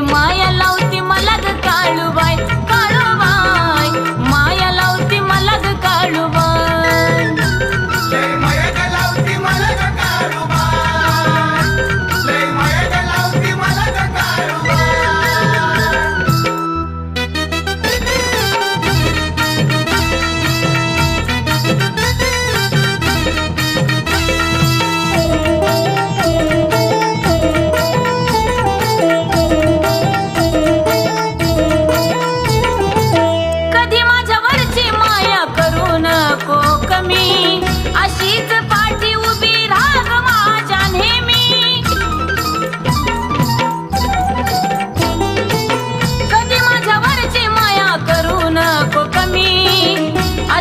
माया लावती मला ग काळूबाई. काळू